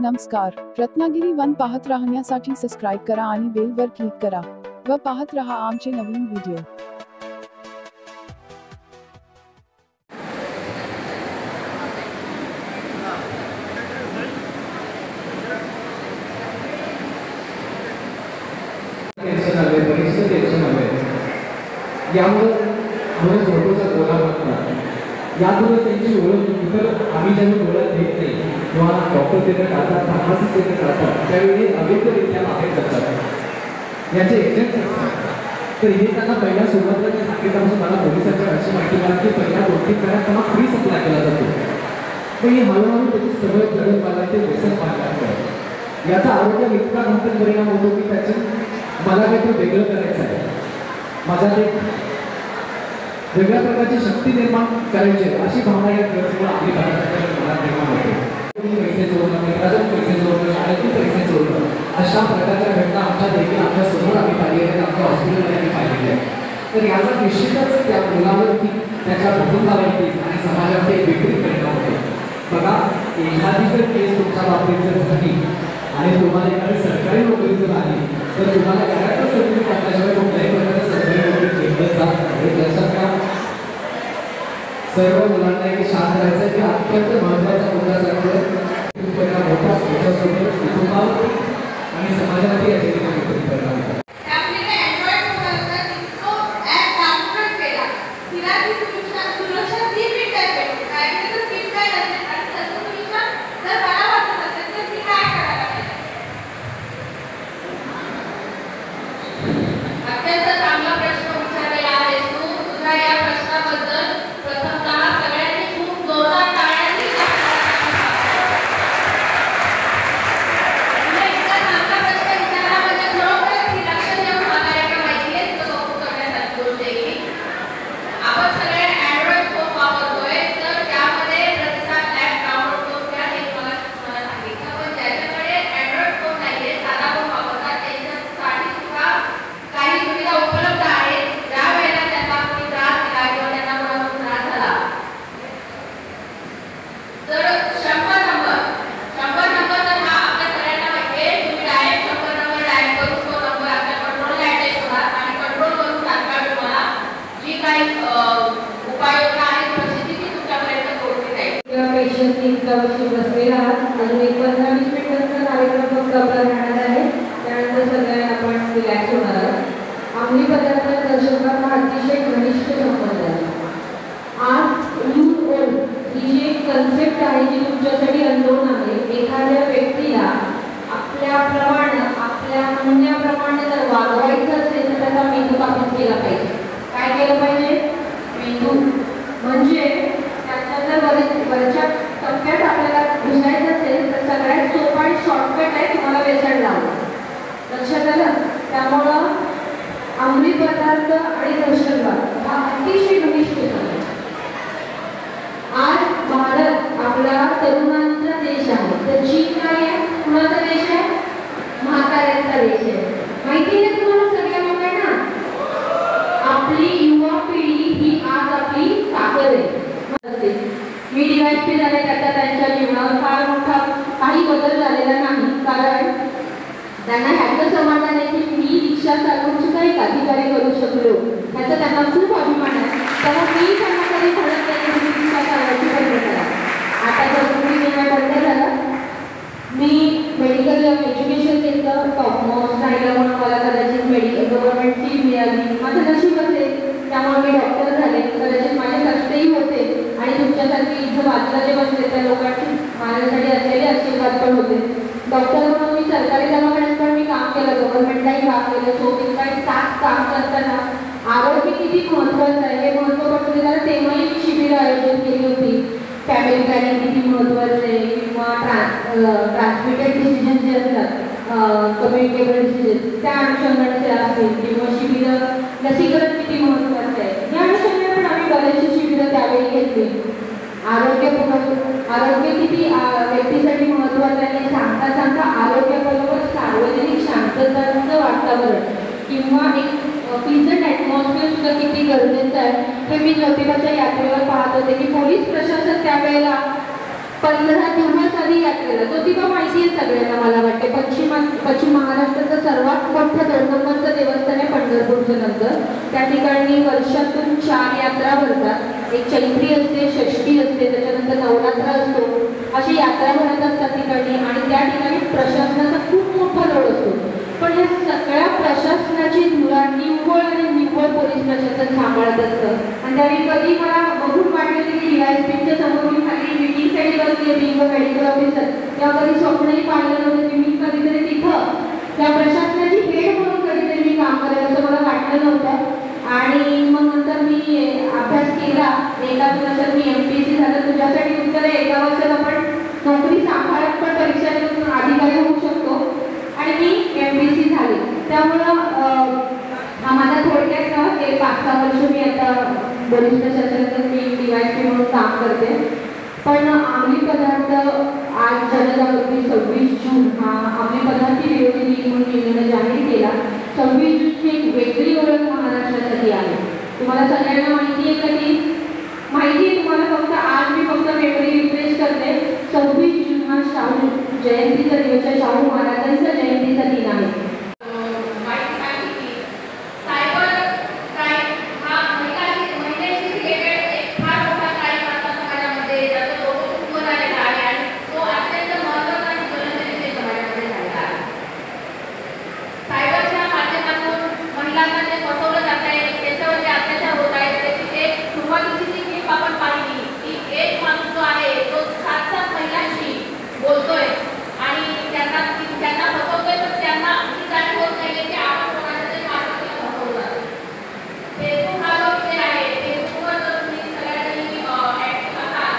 नमस्कार। रत्नागिरी वन पाहत राहण्यासाठी सबस्क्राईब करा आणि बेल वर क्लिक करा. व पाहत रहा आमचे नवीन व्हिडिओ यामुळं यातूनच त्यांची ओळख इतर आम्ही ज्यांना ओळख देत नाही. किंवा डॉक्टर तिथे काढतात फार्मासिस्ट तिथे काढतात त्यावेळी अवैधरित्या बाहेर जातात. याचे एक्झॅक्ट तर हे त्यांना पहिल्या सुरुवातीला जे सांगितल्यापासून मला पोलिसांच्या अशी माहिती मिळाली की पहिल्या दोन तीन महिन्यात त्यांना फ्री सप्लाय केला जातो. पण हे हळूहळू त्याची सवय जगत मला ते व्यसन व्हायला याचा आरोग्यावर इतका घातक परिणाम होतो की त्याचं मला काहीतरी वेगळं करायचं आहे. माझा ते वेगळ्या प्रकारची शक्ती निर्माण करायची आहे अशी भावना या दिवसामुळे आपली भारताच्या मनात निर्माण होते. पैसे चोरलं मित्रातून पैसे चोरलं शाळेतून पैसे चोरलं अशा प्रकारच्या घटना आमच्या देखील आमच्यासमोर आम्ही पाहिलेल्या आहेत आमच्या हॉस्पिटलमध्ये आम्ही पाहिलेल्या आहेत. तर याचा निश्चितच त्या मुलावरती त्याच्या कुटुंबावरती आणि समाजावरती एक विपरीत परिणाम होतो. बघा एखादी जर केस तुमच्या बाबतीत जर झाली आणि तुम्हाला एखादी सरकारी नोकरी जर आली तर तुम्हाला घरातलं सर्टिफिकेट असल्याशिवाय कोणत्याही प्रकारचं सरकारी नोकरी घेतलं जात नाही लक्षात घ्या सर्व मुलांना एक शांत राहायचं की अत्यंत महत्त्वाचा मुद्दा सांगतो परिणाम होता त्याच्यासोबत कुटुंबावरती आणि समाजावरती याचे देखील विपरीत परिणाम होतात आपल्याला अँड्रॉइड फोन असतात तो ॲप डाउनलोड केला तिला ती सुरक्षा सुरक्षा ती भेटत भेटते काय तर स्किप काय नसेल आणि तसं सुरक्षा जर मला वाटत असेल तर मी काय करायला पाहिजे अत्यंत चांगला प्रश्न विचारलेला आहेस तू तुझ्या या प्रश्नाबद्दल प्रथमतः सगळ्यांनी खूप जोरदार टाळ्यांनी तुला इतका चांगला प्रश्न विचारला म्हणजे खरोखरच ही लक्ष देऊन मला एका माहितीने तुझं कौतुक करण्यासारखी गोष्ट आहे की आपण सगळे अँड्रॉइड फोन वापरतोय तर त्यामध्ये प्रतिसाद ॲप डाउनलोड करून घ्या हे मला मला सांगितलं पण ज्याच्याकडे अँड्रॉइड फोन नाहीये साधा फोन वापरतात त्यांच्यासाठी सुद्धा काही सुविधा उपलब्ध आहेत ज्या वेळेला त्यांना कोणी त्रास दिला किंवा त्यांना कोणाकडून त्रास झाला तर शंभर नंबर शंभर नंबर तर हा आपल्या सगळ्यांना माहिती आहे तुम्ही डायरेक्ट शंभर नंबर डायल करून तो नंबर आपल्या कंट्रोलला अटॅच होणार आणि कंट्रोल करून तात्काळ तुम्हाला जी काही अं, उपाययोजना आहे परिस्थिती ती तुमच्यापर्यंत पोहोचली जाईल किंवा पेशंट बसले बसलेला आहात अजून एक पंधरा वीस मिनिटांचा कार्यक्रम फक्त आपला राहणार आहे. त्यानंतर सगळे आपण रिलॅक्स होणार आहोत. आम्ही पदार्थ दर्शकांना अतिशय घनिष्ठ संबंध आहे आज यू ओल्ड ही जी एक कन्सेप्ट आहे जी तुमच्यासाठी अननोन आहे एखाद्या व्यक्तीला आपल्याप्रमाणे आपल्या म्हणण्याप्रमाणे जर वागवा असेल तर त्याचा मेंदू कापून केला पाहिजे काय केलं पाहिजे मेंदू म्हणजे त्याच्या जर वर- वरच्या टप्प्यात आपल्याला घुसायचं असेल तर सगळ्यात सोपा आणि शॉर्टकट आहे तुम्हाला वेसण लावणं लक्षात आलं त्यामुळं अंमली पदार्थ आणि दहशतवाद हा अतिशय घनिष्ठ संबंध आहे. आज भारत आपला तरुणांचा देश आहे तर चीन काय आहे कुणाचा देश आहे म्हाताऱ्यांचा देश आहे माहिती आहे तुम्हाला सगळ्या लोकांना आपली युवा पिढी ही आज आपली ताकद आहे मी डीवायपी झाले त्याचा त्यांच्या जीवनावर फार मोठा काही बदल झालेला नाही कारण त्यांना ह्याचं समाधान आहे की मी रिक्षा चालवून सुद्धा एक अधिकारी करू शकलो ह्याचा त्यांना खूप अभिमान आहे तेव्हा मी त्यांना कधी म्हणत नाही की तुम्ही रिक्षा चालवायची बंद करा आता जर तुम्ही निर्णय बंद झाला मी मेडिकल एज्युकेशन केलं टॉप मोस्ट राहिलं म्हणून मला कदाचित मेडिकल गव्हर्नमेंट सीट मिळाली माझं नशीब असेल त्यामुळे मी डॉक्टर झाले कदाचित माझे कष्टही होते आणि तुमच्यासारखी इथं बाजूला जे बसले त्या लोकांची माझ्यासाठी असलेले आशीर्वाद पण होते डॉक्टर म्हणून मी सरकारी दवाखान्यात पण मी काम केलं गव्हर्नमेंटलाही काम केलं चोवीस बाय तास काम करताना आरोग्य किती महत्त्वाचं आहे हे महत्त्व पडते कारण तेव्हाही मी शिबिरं आयोजित केली होती फॅमिली किती महत्त्वाचे किंवा ट्रान्समिटेड डिसिजन जे असतात कम्युनिकेबल डिसिजन त्या अनुषंगाने असेल किंवा शिबिरं लसीकरण किती महत्त्वाचं आहे. या अनुषंगाने पण आम्ही बरेचसे शिबिरं त्यावेळी घेतली. आरोग्य आरोग्य किती व्यक्तीसाठी महत्त्वाचं आहे सांगता सांगता आरोग्याबरोबर सार्वजनिक शांतताचं वातावरण किंवा एक प्लिझंट ॲटमॉस्फिअर सुद्धा किती गरजेचं आहे हे मी ज्योतिबाच्या यात्रेवर पाहत होते की पोलीस प्रशासन त्यावेळेला पंधरा दिवस आधी यात्रेला ज्योतिबा माहिती आहे सगळ्यांना मला वाटते. पश्चिम पश्चिम महाराष्ट्राचं सर्वात मोठं दोन देवस्थान आहे पंढरपूरचं नंतर. त्या ठिकाणी वर्षातून चार यात्रा भरतात. एक चैत्री असते षष्ठी असते त्याच्यानंतर नवरात्र असतो. अशी यात्रा भरत असतात ठिकाणी आणि त्या ठिकाणी प्रशासनाचं खूप मोठा लोड असतो पण या सगळ्या प्रशासनाची धुरा निव्वळ आणि निव्वळ पोलीस प्रशासन सांभाळत असतं. आणि त्यावेळी कधी मला बघून वाटलं की डीआयएसपीच्या समोर मी खाली मिटिंगसाठी बसले बिंग मेडिकल ऑफिसर. तेव्हा कधी स्वप्नही पाहिलं नव्हतं की मी कधीतरी तिथं त्या प्रशासनाची हेड म्हणून कधीतरी मी काम करेल असं मला वाटलं नव्हतं. आणि मग नंतर मी अभ्यास केला. एका दिवसात मी एम पी एस सी झालं. तुझ्यासाठी उत्तर आहे एका वर्षात आपण नोकरी सांभाळत पण परीक्षा देऊन अधिकारी होऊ शकतो आणि मी एम पी सी झाली त्यामुळं अं, हा माझा थोडक्यात ना ते पाच सहा वर्ष मी आता वरिष्ठ शासनात मी डी वाय पी म्हणून काम करते. पण आम्ही पदार्थ आज जनजागृती सव्वीस जून हा आम्ही पदार्थ विरोधी दिन म्हणून केंद्रानं जाहीर केला. सव्वीस जूनची एक वेगळी ओळख महाराष्ट्रासाठी आहे. तुम्हाला सगळ्यांना माहिती आहे का की माहिती आहे तुम्हाला फक्त आज मी फक्त मेमरी रिफ्रेश करते सव्वीस जून हा शाहू जयंतीचा दिवस आहे शाहू महाराजांचा जयंतीचा दिन आहे माहिती सांगितली सायबर क्राईम हा महिलांशी महिलेशी रिलेटेड एक फार मोठा क्राईम आता समाजामध्ये त्याचं लोक खूप झालेला आहे आणि तो अत्यंत महत्त्वाचा आणि ज्वलनशील समाजामध्ये झालेला आहे सायबरच्या माध्यमातून महिलांना जे फसवलं जात आहे त्याच्यावर जे अत्याचार होत आहेत त्याची एक सुरुवातीची जी क्लिप आपण पाहिली की एक माणूस जो आहे तो सात सात महिलांशी बोलतोय आणि त्यांना त्यांना फसवतोय तर त्यांना ही जाणीव होत नाही की आपण कोणाच्या तरी मार्फतीने फसवलं जातं. फेसबुक हा जो विषय आहे फेसबुकवर जर तुम्ही सगळ्यांनी ऍक्टिव्ह असाल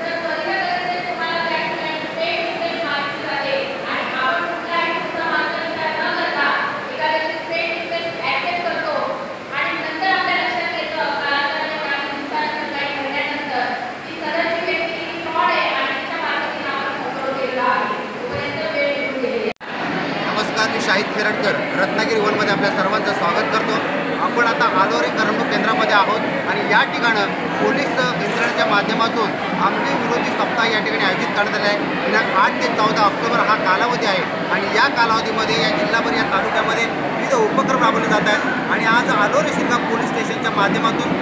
तर पहिल्या गरजे तुम्हाला त्या ठिकाणी पेड रिक्वेस्ट मागितली जाते आणि आपण कुठल्याही तुमचा मार्गदर्शन न करता एखाद्याची पेड रिक्वेस्ट ऍक्सेप्ट करतो आणि नंतर आपल्या लक्षात येतं कालांतराने काही दिवसानंतर काही महिन्यानंतर की सदरची व्यक्ती ही फ्रॉड आहे आणि तिच्या मार्फतीने आपण फसवलं गेलेलं आहे तोपर्यंत वेळ निघून गेलेली आहे. नमस्कार मी शाहिद खेरडकर रत्नागिरी वनमध्ये आपल्या सर्वांचं स्वागत करतो आपण आता आलोरे करमणूक केंद्रामध्ये आहोत आणि या ठिकाणं पोलीस यंत्रणेच्या माध्यमातून आमली विरोधी सप्ताह या ठिकाणी आयोजित करण्यात आलं आहे दिनांक आठ ते चौदा ऑक्टोबर हा कालावधी आहे. आणि या कालावधीमध्ये या जिल्हाभर या तालुक्यामध्ये विविध उपक्रम राबवले जात आहेत. आणि आज आलोरे शिरगाव पोलीस स्टेशनच्या माध्यमातून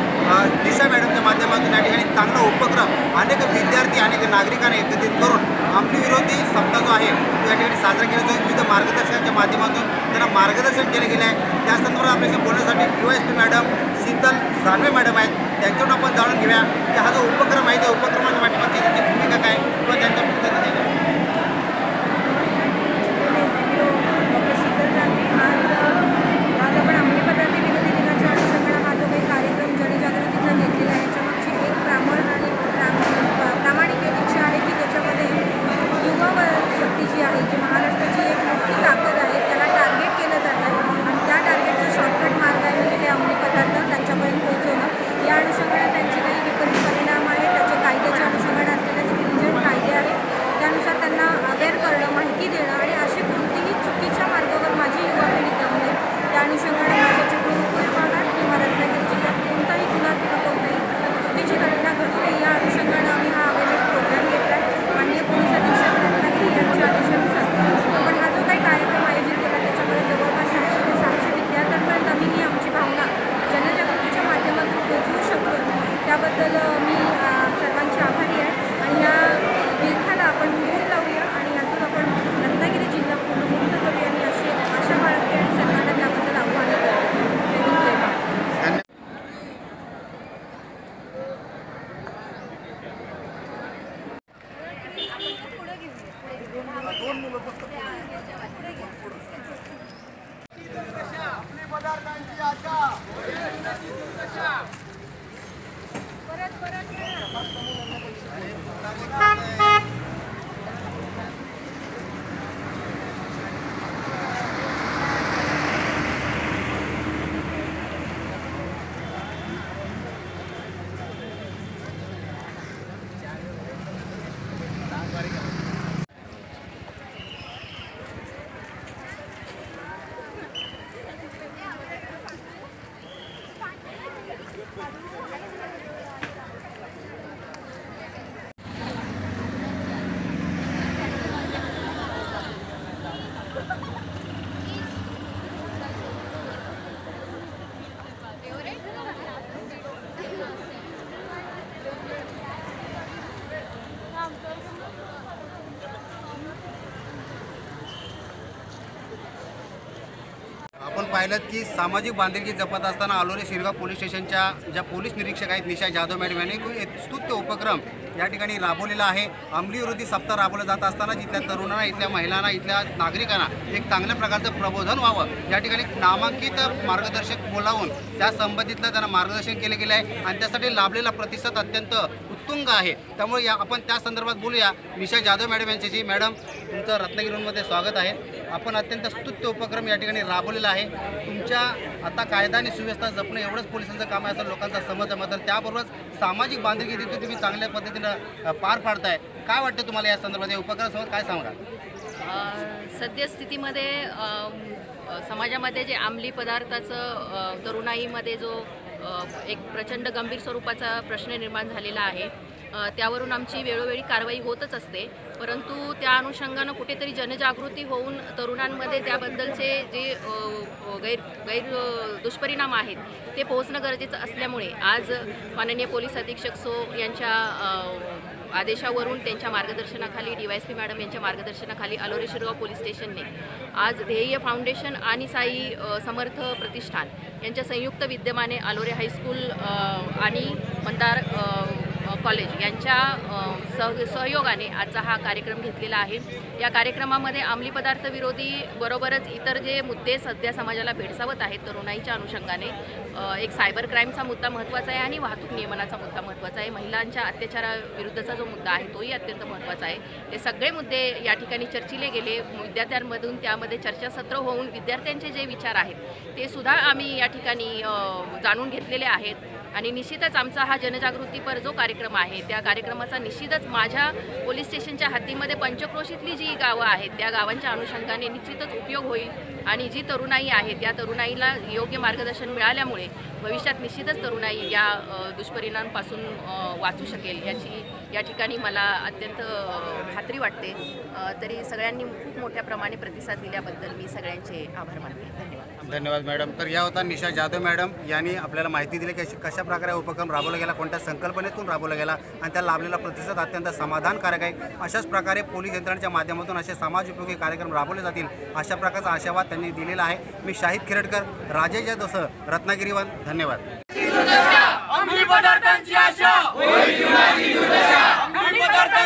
दिशा मॅडमच्या माध्यमातून या ठिकाणी चांगला उपक्रम अनेक विद्यार्थी अनेक नागरिकांना एकत्रित करून आपली विरोधी सप्ताह जो आहे तो या ठिकाणी साजरा केला जातो. विविध मार्गदर्शनाच्या माध्यमातून त्यांना मार्गदर्शन केलं गेलं आहे त्या संदर्भात आपल्याशी बोलण्यासाठी U S P madam Sheetal Sanave madam आहेत. त्यांच्याकडून आपण जाणून घेऊया की हा जो उपक्रम आहे त्या उपक्रम पाहिलं की सामाजिक बांधिलकी जपत असताना आलोरे शिरगाव पोलीस स्टेशनच्या ज्या पोलीस निरीक्षक आहेत निशा जाधव मॅडम यांनी स्तुत्य उपक्रम या ठिकाणी राबवलेला आहे. अंमली विरोधी सप्ताह राबवला जात असताना इथल्या तरुणांना इथल्या महिलांना इथल्या नागरिकांना एक चांगल्या प्रकारचं प्रबोधन व्हावं. या ठिकाणी नामांकित मार्गदर्शक बोलावून त्या संबंधितलं त्यांना मार्गदर्शन केले गेलं आहे आणि त्यासाठी लाभलेला प्रतिसाद अत्यंत उत्तुंग आहे. त्यामुळे या आपण त्या संदर्भात बोलूया. निशा जाधव मॅडम यांच्याशी. मॅडम तुमचं रत्नागिरीमध्ये स्वागत आहे. आपण अत्यंत स्तुत्य उपक्रम या ठिकाणी राबवलेला आहे. तुमच्या आता कायदा आणि सुव्यवस्था जपणं एवढंच पोलिसांचं काम आहे असं लोकांचा समज आहे. मात्र त्याबरोबरच सामाजिक बांधिलकी देखील तुम्ही चांगल्या पद्धतीनं पार पाडताय. काय वाटतं तुम्हाला या संदर्भात या उपक्रमासोबत काय सांगा सद्यस्थितीमध्ये समाजामध्ये जे अंमली पदार्थाचं तरुणाईमध्ये जो एक प्रचंड गंभीर स्वरूपाचा प्रश्न निर्माण झालेला आहे त्यावरून आमची वेळोवेळी कारवाई होतच असते. परंतु त्या अनुषंगानं कुठेतरी जनजागृती होऊन तरुणांमध्ये त्याबद्दलचे जे गैर गैर दुष्परिणाम आहेत ते पोहोचणं गरजेचं असल्यामुळे आज माननीय पोलीस अधीक्षक सो यांच्या आदेशावरून त्यांच्या मार्गदर्शनाखाली D Y S P madam यांच्या मार्गदर्शनाखाली अलोरे शिरगाव पोलीस स्टेशनने आज ध्येय फाउंडेशन आणि साई समर्थ प्रतिष्ठान यांच्या संयुक्त विद्यमाने अलोरे हायस्कूल आणि मंदार कॉलेज यांच्या सह सहयोगाने आजचा हा कार्यक्रम घेतलेला आहे. या कार्यक्रमामध्ये अंमली पदार्थ विरोधी बरोबरच इतर जे मुद्दे सध्या समाजाला भेडसावत आहेत तरुणाईच्या अनुषंगाने एक सायबर क्राईमचा मुद्दा महत्त्वाचा आहे आणि वाहतूक नियमनाचा मुद्दा महत्त्वाचा आहे. महिलांच्या अत्याचाराविरुद्धचा जो मुद्दा आहे तोही अत्यंत महत्त्वाचा आहे. ते सगळे मुद्दे या ठिकाणी चर्चिले गेले. विद्यार्थ्यांमधून त्यामध्ये चर्चासत्र होऊन विद्यार्थ्यांचे जे विचार आहेत ते सुद्धा आम्ही या ठिकाणी जाणून घेतलेले आहेत. आणि निश्चितच आमचा हा जनजागृतीपर जो कार्यक्रम आहे त्या कार्यक्रमाचा निश्चितच माझ्या पोलीस स्टेशनच्या हद्दीमध्ये पंचक्रोशीतली जी गावं आहेत त्या गावांच्या अनुषंगाने निश्चितच उपयोग होईल. आणि जी तरुणाई आहे त्या तरुणाईला योग्य मार्गदर्शन मिळाल्यामुळे भविष्यात निश्चितच तरुणाई या दुष्परिणामपासून दुष्परिणामांपासून वाचू शकेल याची या ठिकाणी मला अत्यंत खात्री वाटते. तरी सगळ्यांनी खूप मोठ्या प्रमाणे प्रतिसाद दिल्याबद्दल मी सगळ्यांचे आभार मानते. धन्यवाद. धन्यवाद मॅडम. तर या होता निशा जाधव मॅडम. यांनी आपल्याला माहिती दिली की अशी- कशा प्रकारे उपक्रम राबवला गेला कोणत्या संकल्पनेतून राबवला गेला आणि त्या लाभलेला प्रतिसाद अत्यंत समाधानकारक आहे. अशाच प्रकारे पोलीस यंत्रणेच्या माध्यमातून असे समाज उपयोगी कार्यक्रम राबवले जातील अशा प्रकारचा आशावाद त्यांनी दिलेला आहे. मी शाहिद खिरडकर राजेश दोसं रत्नागिरीवन धन्यवाद.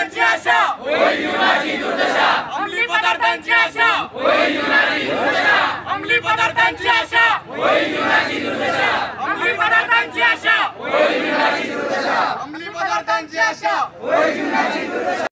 पदार्थांची आशा. होईल जीवनाची दुर्दशा. अंमली पदार्थांची आशा. होईल जीवनाची दुर्दशा. अंमली पदार्थांची आशा. होईल जीवनाची दुर्दशा. अंमली पदार्थांची आशा. होईल जीवनाची दुर्दशा. अंमली पदार्थांची आशा. होईल जीवनाची दुर्दशा.